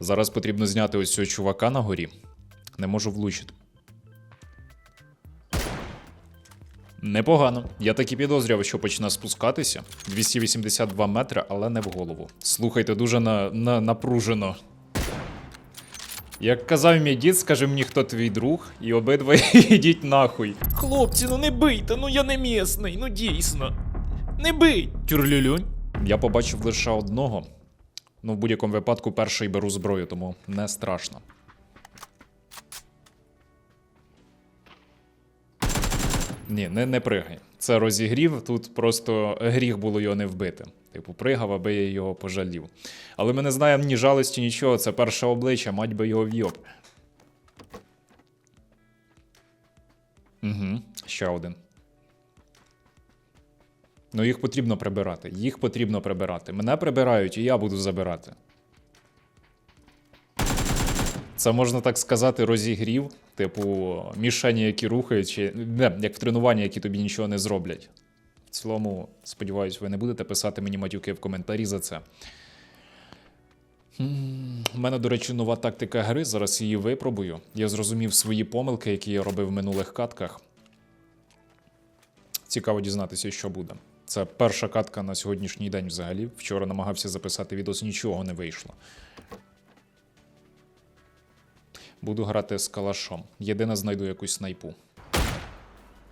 Зараз потрібно зняти ось цього чувака на горі. Не можу влучити. Непогано. Я так і підозрював, що почне спускатися. 282 метри, але не в голову. Слухайте, дуже на, на, напружено. Як казав мій дід, скажи мені, хто твій друг, і обидва йдіть нахуй. Хлопці, ну не бийте, ну я не місний, ну дійсно. Не бий! Тюрлюлюнь. Я побачив лише одного. Ну, в будь-якому випадку перший беру зброю, тому не страшно. Ні, не, не пригай. Це розігрів. Тут просто гріх було його не вбити. Типу, пригав, аби я його пожалів. Але ми не знаємо ні жалості, нічого. Це перше обличчя, мать би його в'йоб. Угу, ще один. Ну, їх потрібно прибирати. Їх потрібно прибирати. Мене прибирають, і я буду забирати. Це можна так сказати, розігрів, типу, мішені, які рухають, чи не, як в тренуванні, які тобі нічого не зроблять. В цілому, сподіваюсь, ви не будете писати мені матюки в коментарі за це. У мене, до речі, нова тактика гри. Зараз її випробую. Я зрозумів свої помилки, які я робив в минулих катках. Цікаво дізнатися, що буде. Це перша катка на сьогоднішній день взагалі. Вчора намагався записати відос, нічого не вийшло. Буду грати з калашом. Єдине знайду якусь снайпу.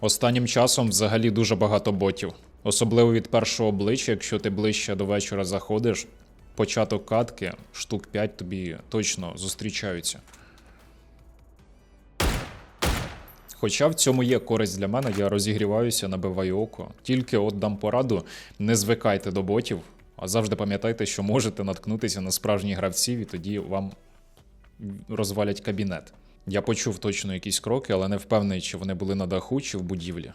Останнім часом взагалі дуже багато ботів. Особливо від першого обличчя, якщо ти ближче до вечора заходиш, початок катки, штук 5 тобі точно зустрічаються. Хоча в цьому є користь для мене, я розігріваюся, набиваю око. Тільки от дам пораду, не звикайте до ботів, а завжди пам'ятайте, що можете наткнутися на справжніх гравців, і тоді вам розвалять кабінет. Я почув точно якісь кроки, але не впевнений, чи вони були на даху, чи в будівлі.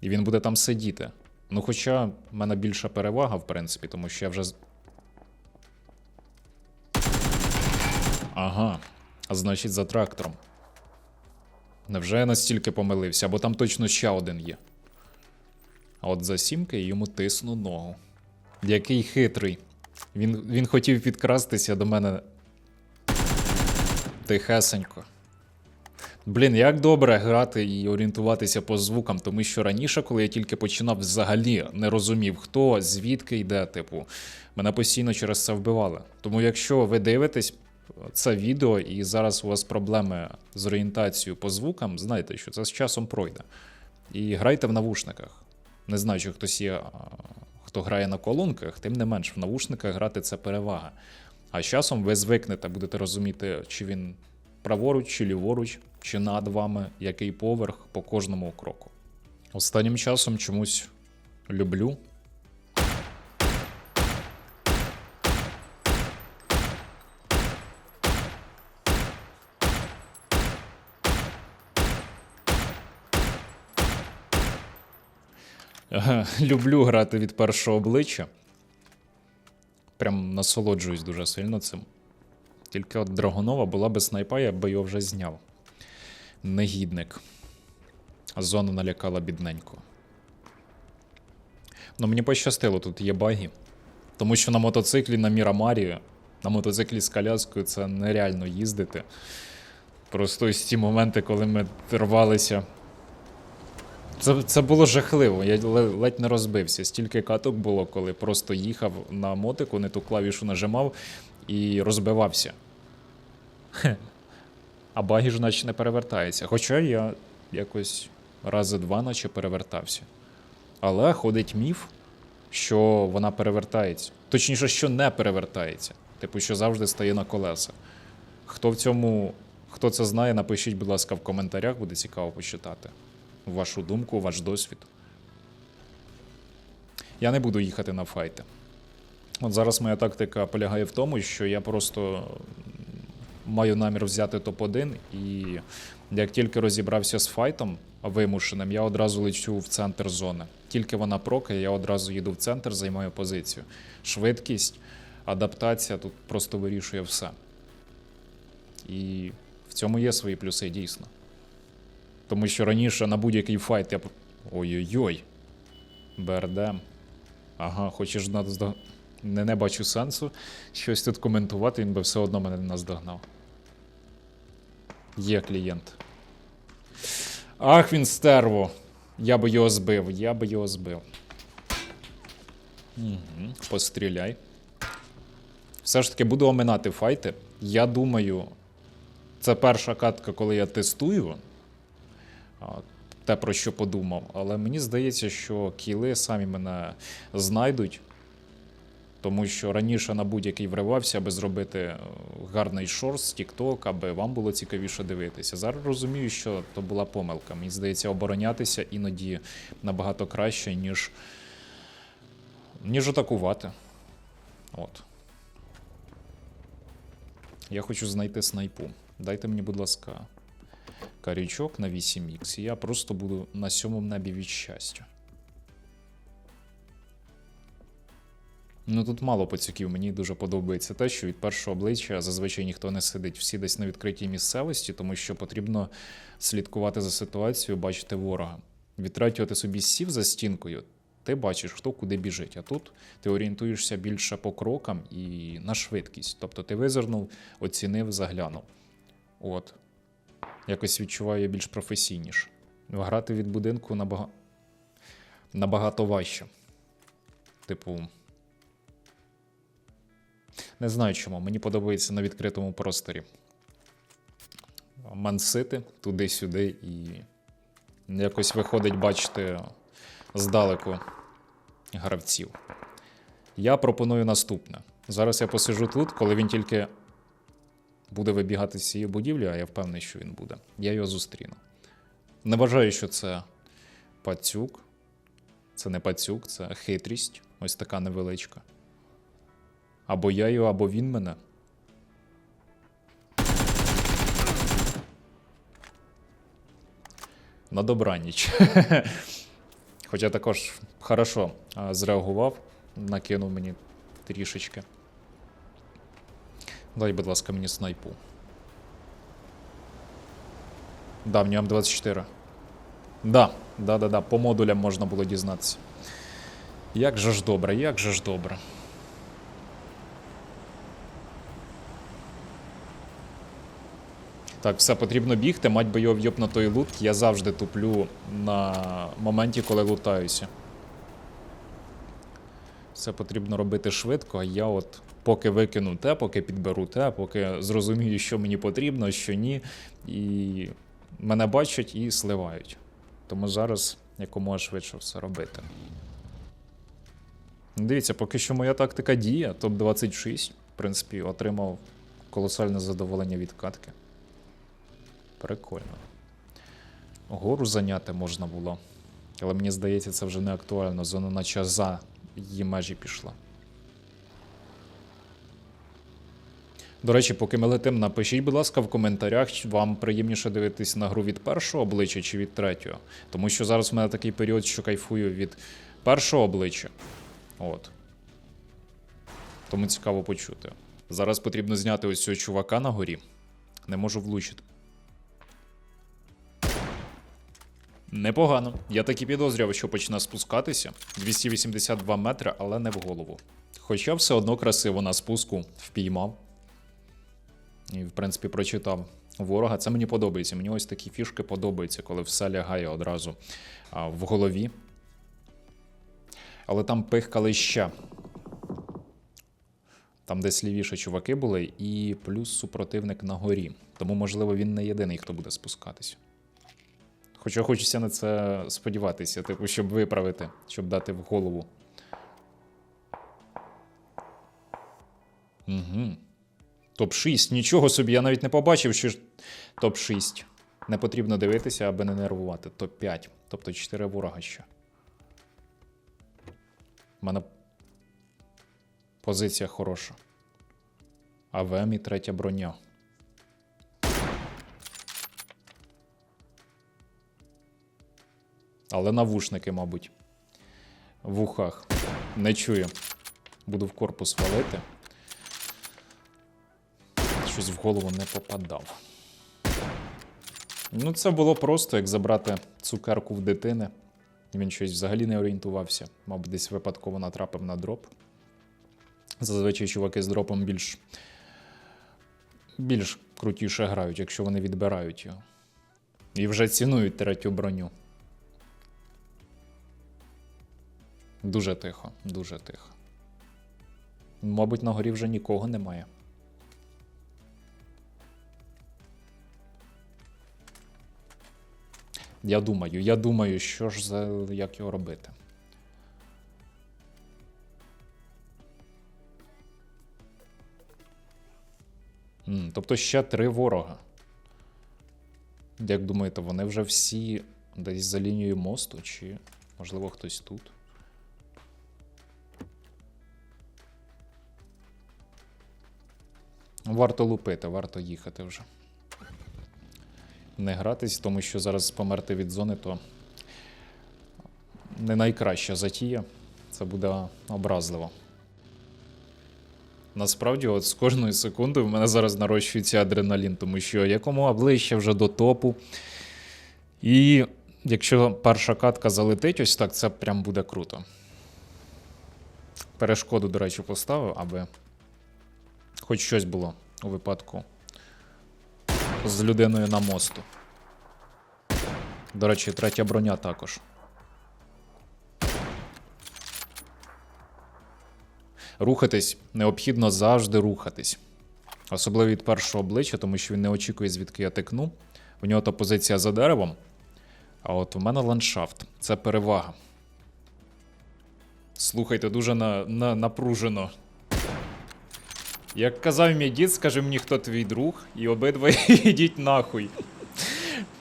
І він буде там сидіти. Ну, хоча в мене більша перевага, в принципі, тому що я вже. Ага. А значить, за трактором. Невже я настільки помилився, бо там точно ще один є. А от за сімки йому тисну ногу. Який хитрий. Він, він хотів підкрастися до мене. Тихесенько. Блін, як добре грати і орієнтуватися по звукам, тому що раніше, коли я тільки починав, взагалі не розумів, хто, звідки йде, типу, мене постійно через це вбивали. Тому якщо ви дивитесь це відео і зараз у вас проблеми з орієнтацією по звукам, знайте, що це з часом пройде. І грайте в навушниках. Не знаю, чи хтось є, хто грає на колонках, тим не менш, в навушниках грати це перевага. А з часом ви звикнете, будете розуміти, чи він праворуч, чи ліворуч, чи над вами, який поверх по кожному кроку. Останнім часом чомусь люблю. Люблю грати від першого обличчя. Прям насолоджуюсь дуже сильно цим. Тільки от Драгонова була би снайпа, я би його вже зняв. Негідник. Зона налякала бідненько. Ну, мені пощастило, тут є баги. Тому що на мотоциклі на Мірамарі, на мотоциклі з коляскою це нереально їздити. Просто ось ті моменти, коли ми рвалися. Це, це було жахливо. Я ледь не розбився. Стільки каток було, коли просто їхав на мотику, не ту клавішу нажимав і розбивався. А багі ж наче не перевертається. Хоча я якось рази два наче перевертався. Але ходить міф, що вона перевертається. Точніше, що не перевертається. Типу, що завжди стає на колеса. Хто в цьому, хто це знає, напишіть, будь ласка, в коментарях, буде цікаво почитати. Вашу думку, ваш досвід. Я не буду їхати на файти. От зараз моя тактика полягає в тому, що я просто маю намір взяти топ-1, і як тільки розібрався з файтом вимушеним, я одразу лечу в центр зони. Тільки вона прокає, я одразу їду в центр, займаю позицію. Швидкість, адаптація тут просто вирішує все. І в цьому є свої плюси, дійсно. Тому що раніше на будь-який файт я. Ой-ой-ой. БРД. Ага, хочеш наздогнати. Не, не бачу сенсу щось тут коментувати, він би все одно мене не наздогнав. Є клієнт. Ах, він стерво. Я би його збив, я би його збив. Угу. Постріляй. Все ж таки буду оминати файти. Я думаю, це перша катка, коли я тестую. Те, про що подумав. Але мені здається, що кіли самі мене знайдуть. Тому що раніше на будь-який вривався, аби зробити е, гарний шорс, тікток, аби вам було цікавіше дивитися. Зараз розумію, що то була помилка. Мені здається, оборонятися іноді набагато краще, ніж, ніж атакувати. От. Я хочу знайти снайпу. Дайте мені, будь ласка, карічок на 8х, і я просто буду на сьомому небі від щастя. Ну тут мало пацюків. Мені дуже подобається те, що від першого обличчя зазвичай ніхто не сидить. Всі десь на відкритій місцевості, тому що потрібно слідкувати за ситуацією, бачити ворога. Від собі сів за стінкою, ти бачиш, хто куди біжить. А тут ти орієнтуєшся більше по крокам і на швидкість. Тобто ти визирнув, оцінив, заглянув. От. Якось відчуваю більш професійніше. Грати від будинку набага... набагато важче. Типу. Не знаю чому. Мені подобається на відкритому просторі. Мансити туди-сюди і якось виходить бачити здалеку гравців. Я пропоную наступне. Зараз я посижу тут, коли він тільки буде вибігати з цієї будівлі, а я впевнений, що він буде. Я його зустріну. Не вважаю, що це пацюк. Це не пацюк, це хитрість. Ось така невеличка. Або я його, або він мене. На добраніч. Хоча також хорошо зреагував, накинув мені трішечки. Дай, будь ласка, мені снайпу. Да, в ньому 24. Да, да, да, да. По модулям можна було дізнатися. Як же ж добре, як же ж добре. Так, все потрібно бігти, мать би його в'єб на той лут. Я завжди туплю на моменті, коли лутаюся. Все потрібно робити швидко, а я от поки викину те, поки підберу те, поки зрозумію, що мені потрібно, що ні. І мене бачать і сливають. Тому зараз якомога швидше все робити. Дивіться, поки що моя тактика діє, топ-26, в принципі, отримав колосальне задоволення від катки. Прикольно. Гору зайняти можна було. Але мені здається, це вже не актуально. Зона наче за її межі пішла. До речі, поки ми летим, напишіть, будь ласка, в коментарях, вам приємніше дивитись на гру від першого обличчя чи від третього. Тому що зараз в мене такий період, що кайфую від першого обличчя. От. Тому цікаво почути. Зараз потрібно зняти ось цього чувака на горі. Не можу влучити. Непогано. Я так і підозрював, що почне спускатися. 282 метри, але не в голову. Хоча все одно красиво на спуску впіймав. І, в принципі, прочитав ворога. Це мені подобається. Мені ось такі фішки подобаються, коли все лягає одразу в голові. Але там пихкали ще. Там десь лівіше чуваки були, і плюс супротивник на горі. Тому, можливо, він не єдиний, хто буде спускатись. Хоча хочеться на це сподіватися, типу, щоб виправити, щоб дати в голову. Угу. Топ-6. Нічого собі, я навіть не побачив, що ж топ-6. Не потрібно дивитися, аби не нервувати. Топ-5. Тобто 4 ворога ще. У мене позиція хороша. АВМ і третя броня. Але навушники, мабуть, в ухах. Не чую. Буду в корпус валити. Щось в голову не попадав. Ну, це було просто, як забрати цукерку в дитини. Він щось взагалі не орієнтувався. Мабуть, десь випадково натрапив на дроп. Зазвичай чуваки з дропом більш. більш крутіше грають, якщо вони відбирають його. І вже цінують третю броню. Дуже тихо, дуже тихо. Мабуть, на горі вже нікого немає. Я думаю, я думаю, що ж за як його робити. М, тобто ще три ворога. Як думаєте, вони вже всі десь за лінією мосту, чи можливо хтось тут? Варто лупити, варто їхати вже. Не гратись, тому що зараз померти від зони, то не найкраща затія. Це буде образливо. Насправді, от з кожною секундою в мене зараз нарощується адреналін, тому що якомога ближче вже до топу. І якщо перша катка залетить ось так, це прям буде круто. Перешкоду, до речі, поставив, аби хоч щось було у випадку з людиною на мосту. До речі, третя броня також. Рухатись необхідно завжди рухатись. Особливо від першого обличчя, тому що він не очікує, звідки я тикну. У нього то позиція за деревом. А от у мене ландшафт. Це перевага. Слухайте, дуже на, на, напружено. Як казав мій дід, скажи мені, хто твій друг, і обидва йдіть нахуй.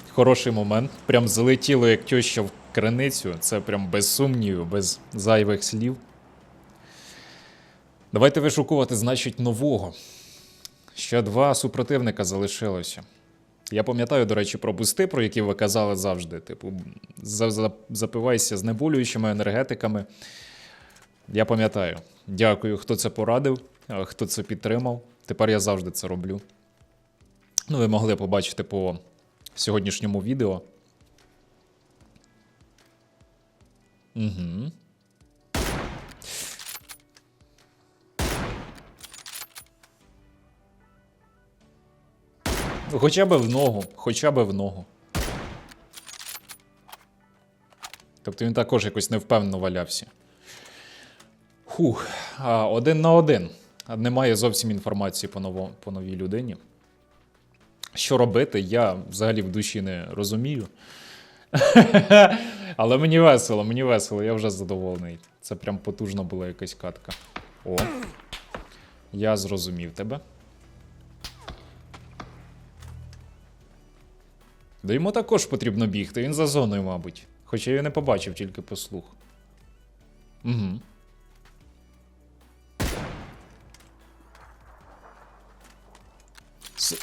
Хороший момент. Прям залетіло як тьоща в криницю. Це прям без сумнівів, без зайвих слів. Давайте вишукувати, значить, нового. Ще два супротивника залишилося. Я пам'ятаю, до речі, про бусти, про які ви казали завжди. Типу, за- за- запивайся знеболюючими енергетиками. Я пам'ятаю. Дякую, хто це порадив, хто це підтримав. Тепер я завжди це роблю. Ну, ви могли побачити по сьогоднішньому відео. Угу. Хоча б в ногу, хоча б в ногу. Тобто він також якось невпевнено валявся. Хух, один на один. Немає зовсім інформації по, ново, по новій людині. Що робити, я взагалі в душі не розумію. Але мені весело, мені весело, я вже задоволений. Це прям потужна була якась катка. О. Я зрозумів тебе. Да йому також потрібно бігти, він за зоною, мабуть. Хоча я не побачив, тільки по слух. Угу. С...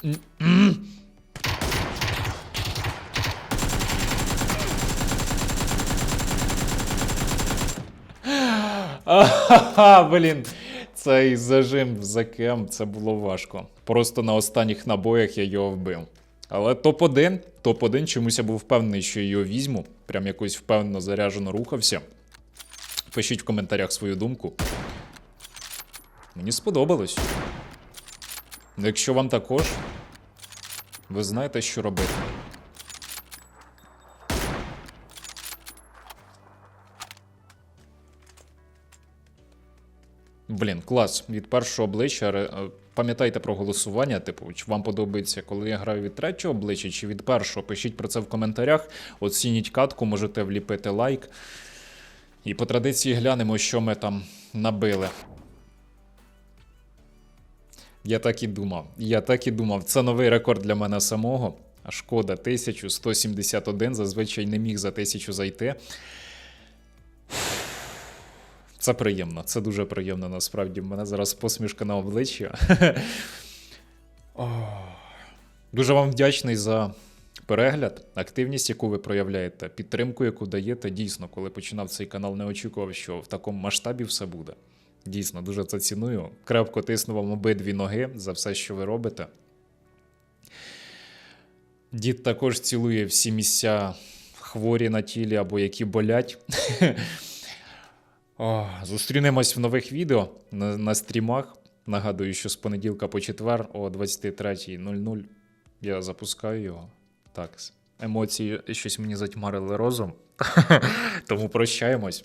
Ахаха, блін. Цей зажим за кем це було важко. Просто на останніх набоях я його вбив. Але топ-1, топ-1 чомусь я був впевнений, що його візьму. Прям якось впевнено заряжено рухався. Пишіть в коментарях свою думку. Мені сподобалось. Якщо вам також, ви знаєте, що робити. Блін, клас. Від першого обличчя. е, Пам'ятайте про голосування. Типу, чи вам подобається, коли я граю від третього обличчя, чи від першого. Пишіть про це в коментарях. Оцініть катку, можете вліпити лайк. І по традиції глянемо, що ми там набили. Я так і думав. Я так і думав. Це новий рекорд для мене самого. А шкода 1171. Зазвичай не міг за 1000 зайти. Це приємно, це дуже приємно насправді. В мене зараз посмішка на обличчі. Дуже вам вдячний за перегляд, активність, яку ви проявляєте, підтримку, яку даєте. Дійсно, коли починав цей канал, не очікував, що в такому масштабі все буде. Дійсно, дуже це ціную. Крепко тисну вам обидві ноги за все, що ви робите. Дід також цілує всі місця хворі на тілі або які болять. Зустрінемось в нових відео на, на стрімах. Нагадую, що з понеділка по четвер о 23.00 я запускаю його. Так, емоції щось мені затьмарили розум. Тому прощаємось.